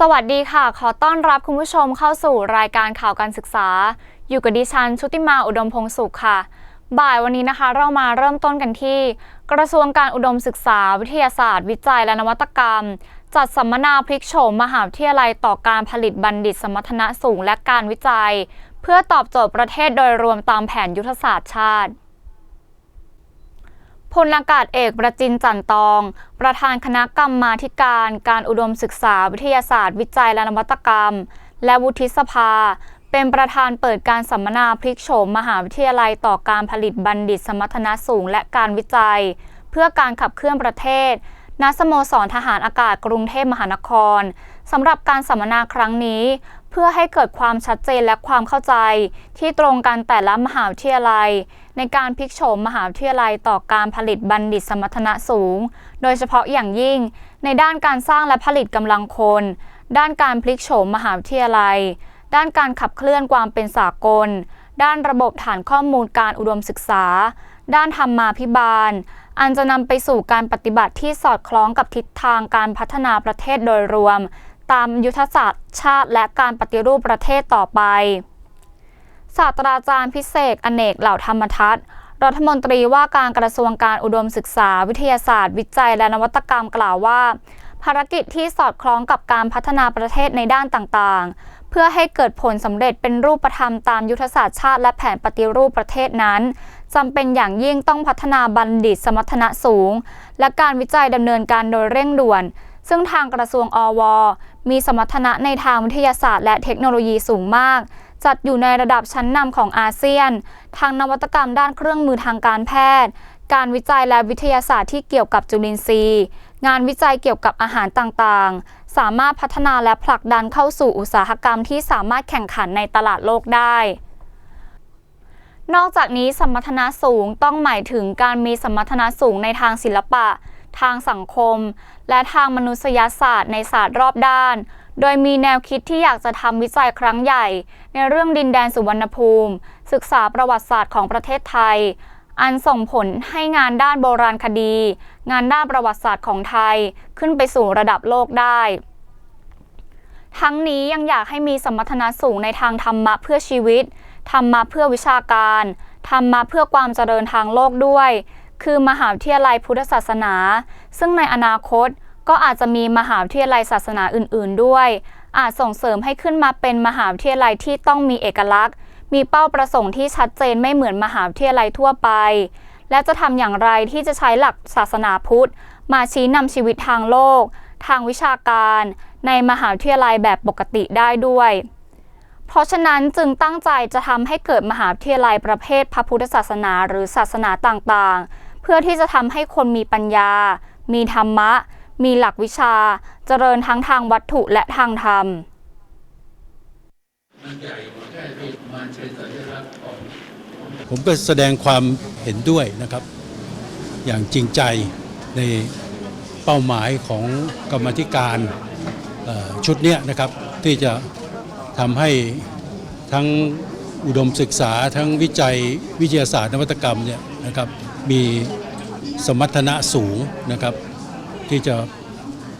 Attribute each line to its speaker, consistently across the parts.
Speaker 1: สวัสดีค่ะ ขอต้อนรับคุณผู้ชมเข้าสู่รายการข่าวการศึกษา อยู่กับดิฉัน ชุติมาอุดมพงศ์สุขค่ะ บ่ายวันนี้นะคะ เรามาเริ่มต้นกันที่ กระทรวงการอุดมศึกษา วิทยาศาสตร์ วิจัยและนวัตกรรม จัดสัมมนาพลิกโฉมมหาวิทยาลัยต่อการผลิตบัณฑิตสมรรถนะสูงและการวิจัย เพื่อตอบโจทย์ประเทศโดยรวมตามแผนยุทธศาสตร์ชาติ พลอากาศเอกประจินจันตอง ประธานคณะกรรมาธิการ การอุดมศึกษาวิทยาศาสตร์ วิจัยและนวัตกรรม และวุฒิสภา เป็นประธานเปิดการสัมมนาพลิกโฉมมหาวิทยาลัยต่อการผลิตบัณฑิตสมรรถนะสูงและการวิจัย เพื่อการขับเคลื่อนประเทศ ณสโมสรทหารอากาศกรุงเทพมหานครสำหรับการสัมมนาครั้งนี้ เพื่อให้เกิดความชัดเจนและความเข้าใจ ที่ตรงกันแต่ละมหาวิทยาลัย ในการพลิกโฉมมหาวิทยาลัยต่อการผลิตบัณฑิตสมรรถนะสูง โดยเฉพาะอย่างยิ่ง ในด้านการสร้างและผลิตกำลังคน ด้านการพลิกโฉมมหาวิทยาลัย ด้านการขับเคลื่อนความเป็นสากล ด้านระบบฐานข้อมูลการอุดมศึกษา ด้านธรรมาภิบาล อันจะนำไปสู่การปฏิบัติที่สอดคล้องกับทิศทางการพัฒนาประเทศโดยรวม ตามยุทธศาสตร์ชาติและการปฏิรูปประเทศต่อไป ศาสตราจารย์พิเศษอเนกเหล่าธรรมทัศน์รัฐมนตรีว่าการกระทรวงการอุดมศึกษาวิทยาศาสตร์ วิจัยและนวัตกรรมกล่าวว่า ภารกิจที่สอดคล้องกับการพัฒนาประเทศในด้านต่างๆ เพื่อให้เกิดผลสำเร็จเป็นรูปธรรมตามยุทธศาสตร์ชาติและแผนปฏิรูปประเทศนั้นจำเป็นอย่างยิ่งต้องพัฒนาบัณฑิตสมรรถนะสูง และการวิจัยดำเนินการโดยเร่งด่วน ซึ่งทางกระทรวงอว มีสมรรถนะในทางวิทยาศาสตร์และเทคโนโลยีสูงมาก จัดอยู่ในระดับชั้นนำของอาเซียน ทางนวัตกรรมด้านเครื่องมือทางการแพทย์ การวิจัยและวิทยาศาสตร์ที่เกี่ยวกับจุลินทรีย์ งานวิจัยเกี่ยวกับอาหารต่างๆ สามารถพัฒนาและผลักดันเข้าสู่อุตสาหกรรมที่สามารถแข่งขันในตลาดโลกได้ นอกจากนี้สมรรถนะสูงต้องหมายถึงการมีสมรรถนะสูงในทางศิลปะ ทางสังคม และทางมนุษยศาสตร์ในศาสตร์รอบด้าน โดยมีแนวคิดที่อยากจะทำวิจัยครั้งใหญ่ ในเรื่องดินแดนสุวรรณภูมิ ศึกษาประวัติศาสตร์ของประเทศไทย อันส่งผลให้งานด้านโบราณคดี งานด้านประวัติศาสตร์ของไทยขึ้นไปสู่ระดับโลกได้ ทั้งนี้ยังอยากให้มีสมรรถนะสูงในทางธรรมะเพื่อชีวิต ธรรมะเพื่อวิชาการธรรมะเพื่อความเจริญทางโลกด้วย คือมหาวิทยาลัยพุทธศาสนา ซึ่งในอนาคตก็อาจจะมีมหาวิทยาลัยศาสนาอื่น ๆ ด้วย อาจส่งเสริมให้ขึ้นมาเป็นมหาวิทยาลัยที่ต้องมีเอกลักษณ์ มีเป้าประสงค์ที่ชัดเจนไม่เหมือนมหาวิทยาลัยทั่วไป และจะทำอย่างไรที่จะใช้หลักศาสนาพุทธ มาชี้นำชีวิตทางโลก ทางวิชาการ ในมหาวิทยาลัยแบบปกติได้ด้วย เพราะฉะนั้นจึงตั้งใจจะทำให้เกิดมหาวิทยาลัยประเภทพระพุทธศาสนาหรือศาสนาต่างๆ เพื่อที่จะทำให้คนมีปัญญา มีธรรมะ มีหลักวิชา เจริญทั้งทางวัตถุและทางธรรม
Speaker 2: มันใหญ่กว่าแค่ที่มันเป็นสัญลักษณ์ของ
Speaker 3: ผมก็แสดงความเห็นด้วยนะครับ อย่างจริงใจในเป้าหมายของกรรมธิการชุดนี้นะครับ ที่จะทำให้ทั้งอุดมศึกษาทั้งวิจัยวิทยาศาสตร์นวัตกรรมเนี่ยนะครับมีสมรรถนะสูงนะครับ ที่จะ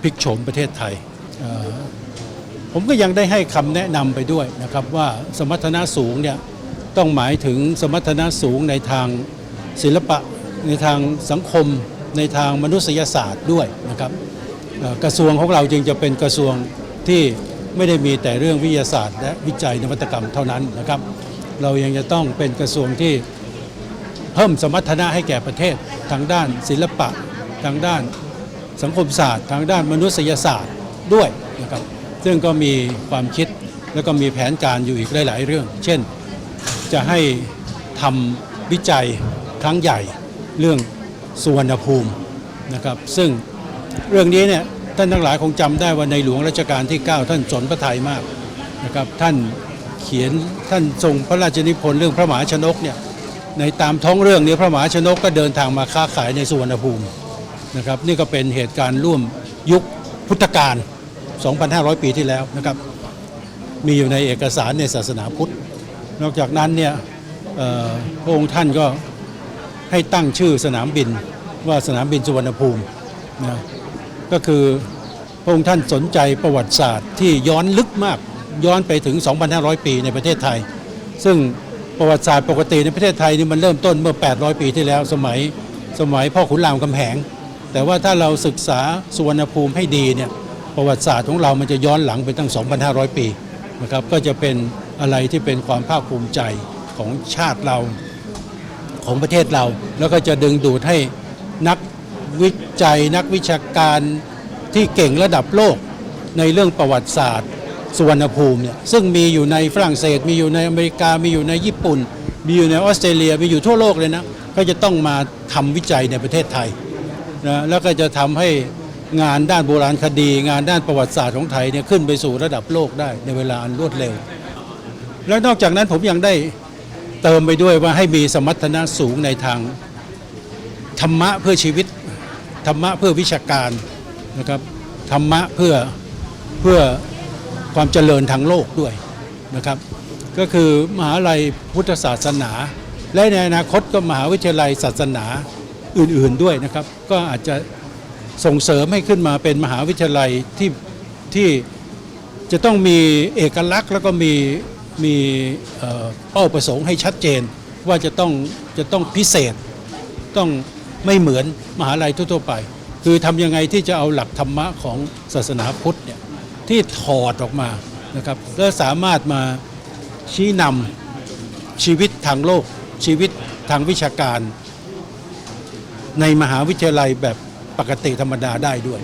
Speaker 3: พลิกโฉมประเทศไทย ผมก็ยังได้ให้คำแนะนำไปด้วยนะครับว่าสมรรถนะสูงเนี่ยต้องหมายถึงสมรรถนะสูงในทางศิลปะในทางสังคม ในทางมนุษยศาสตร์ด้วยนะครับกระทรวงของเราจึงจะเป็นกระทรวงที่ไม่ได้มีแต่เรื่องวิทยาศาสตร์ และวิจัยนวัตกรรมเท่านั้นนะครับ เรายังจะต้องเป็นกระทรวงที่เพิ่มสมรรถนะให้แก่ประเทศทางด้านศิลปะ ทางด้านสังคมศาสตร์ ทางด้านมนุษยศาสตร์ด้วยนะครับ ซึ่งก็มีความคิดแล้วก็มีแผนการอยู่อีกหลาย ๆ เรื่อง เช่น จะให้ทำวิจัยครั้งใหญ่เรื่องสุวรรณภูมินะครับ ซึ่งเรื่องนี้เนี่ยท่านทั้งหลายคงจำได้ว่าในหลวงรัชกาลที่ 9 ท่านสนพระทัยมากนะครับท่านเขียนท่านทรงพระราชนิพนธ์เรื่องพระมหาชนกเนี่ยในตามท้องเรื่องนี้พระมหาชนกก็เดินทางมาค้าขายในสุวรรณภูมินะครับนี่ก็เป็นเหตุการณ์ร่วมยุคพุทธกาล 2,500 ปีที่แล้วนะครับ มีอยู่ในเอกสารในศาสนาพุทธ นอกจากนั้นเนี่ยพระองค์ท่านก็ให้ตั้งชื่อสนามบินว่าสนามบินสุวรรณภูมินะก็คือพระองค์ท่านสนใจประวัติศาสตร์ที่ย้อนลึกมากย้อนไปถึง 2,500 ปีในประเทศไทย ซึ่งประวัติศาสตร์ปกติในประเทศไทยนี่มันเริ่มต้นเมื่อ 800 ปีที่แล้วสมัยสมัยพ่อขุนรามคำแหง แต่ว่าถ้าเราศึกษาสุวรรณภูมิให้ดีเนี่ย ประวัติศาสตร์ของเรามันจะย้อนหลังไปตั้ง 2,500 ปีนะครับก็จะเป็นอะไรที่เป็นความภาคภูมิใจของชาติเราของประเทศเรา แล้วก็จะดึงดูดให้นักวิจัย นักวิชาการที่เก่งระดับโลกในเรื่องประวัติศาสตร์สุวรรณภูมิเนี่ยซึ่งมีอยู่ในฝรั่งเศส มีอยู่ในอเมริกา มีอยู่ในญี่ปุ่น มีอยู่ในออสเตรเลีย มีอยู่ทั่วโลกเลยนะ ก็จะต้องมาทำวิจัยในประเทศไทยนะแล้วก็จะทำให้ งานด้านโบราณคดี งานด้านประวัติศาสตร์ของไทยเนี่ยขึ้นไปสู่ระดับโลกได้ในเวลาอันรวดเร็ว แล้วนอกจากนั้นผมยังได้เติมไปด้วยว่าให้มีสมรรถนะสูงในทางธรรมะเพื่อชีวิต ธรรมะเพื่อวิชาการนะครับธรรมะเพื่อเพื่อความเจริญทางโลกด้วยนะครับ ก็คือมหาลัยพุทธศาสนา และในอนาคตก็มหาวิทยาลัยศาสนาอื่นๆด้วยนะครับ ก็อาจจะ ส่งเสริมให้ขึ้นมาเป็นมหาวิทยาลัยที่ที่จะต้องมีเอกลักษณ์แล้วก็มีมีเป้าประสงค์ให้ชัดเจนว่าจะต้องจะต้องพิเศษ ต้องไม่เหมือนมหาลัยทั่วๆไป คือทำยังไงที่จะเอาหลักธรรมะของศาสนาพุทธเนี่ยที่ถอดออกมานะครับและสามารถมาชี้นำชีวิตทางโลกชีวิตทางวิชาการ ในมหาวิทยาลัยแบบ ปกติธรรมดาได้ด้วย